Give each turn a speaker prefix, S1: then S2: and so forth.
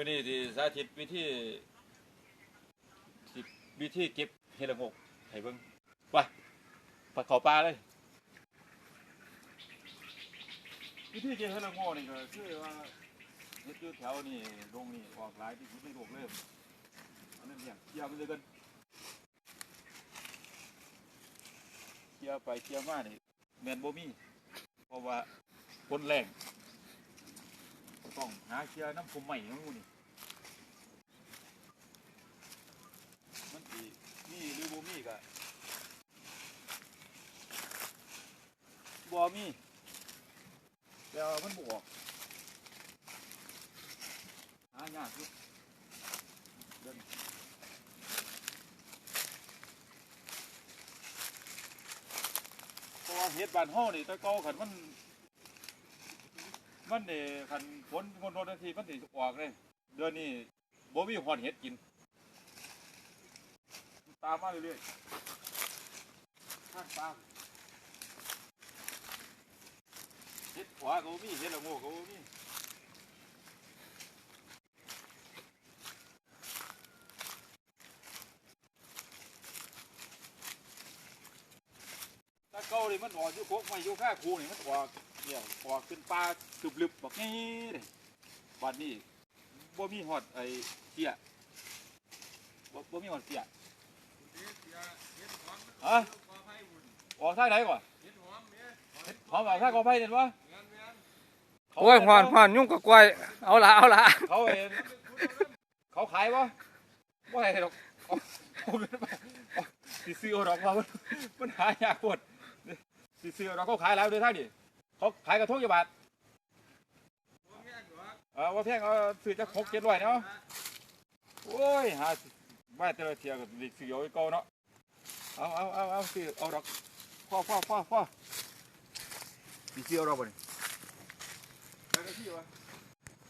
S1: มื่อนี้ที่สาธิตวิธีสิวิธีเก็บเห็ดละงกให้เบิ่งไปไปเขอปลาเลย วิธีเก็บเห็ดละงกนี่ก็คือว่าเห็ดอยู่แถวนี่ลงนี่ออกหลายที่สุดในโลกเลยอันนั้นเนี่ยเคลียร์ไปเลยกันเคลียร์ไปเคลียร์มานี่แมนบ่มีเพราะว่าคนแรง ต้องหาเคลียร์น้ำผมใหม่ของมูนี่มันสีมีหรือบ่มีก็บ่มีแล้วมันบออกหายากอยู่เดินเพราะว่าเฮ็ดบานเฮานี่ตะเกาขันมัน มันนี่คันฝนคนโดนทีมันสิออกเลย เดือนนี้บ่มีหอนเห็ดกิน ตามมาเรื่อยๆข้างตามเห็ดขวาก็บ่มีเห็ดละโง่ก็มีถ้าเก่า นี่มันออกอยู่โคกไม้อยู่ข้าคูนี่มันออกเนี่ยออกเป็นปลาตึบลึบบอกงี้เลยวันนี้บ่มีหอดไอ้เสียบ่บ่มีหอดเสียฮะออกท่าไหนก่อนหอมออกท่ากอไผ่เห็นปะ
S2: โอ้ยหอนหอนยุ่งกับกล้วย เอาละเอาละ
S1: เขาเห็นเขาขายปะบ่ให้ดอกเอาเอาเงินมาเอาสิซื้อเอาดอกมามันหายากปวด ซื้อเอาดอกเขาขายแล้วเด้วยท่าดิเขาขายกระทงกี่บาทเออว่าแพงเอาซื้อจากหกเจ็ดร้อยเนาะโอ้ยหาไม่แต่ละเทียกับเด็กซื้อเอาไว้เก่าเนาะเอาเอาเอาเอาซื้อเอาดอกพ่อพ่อพ่อพ่อสิซื้อเอาดอกบ่นี่ได้ก็ที่วะ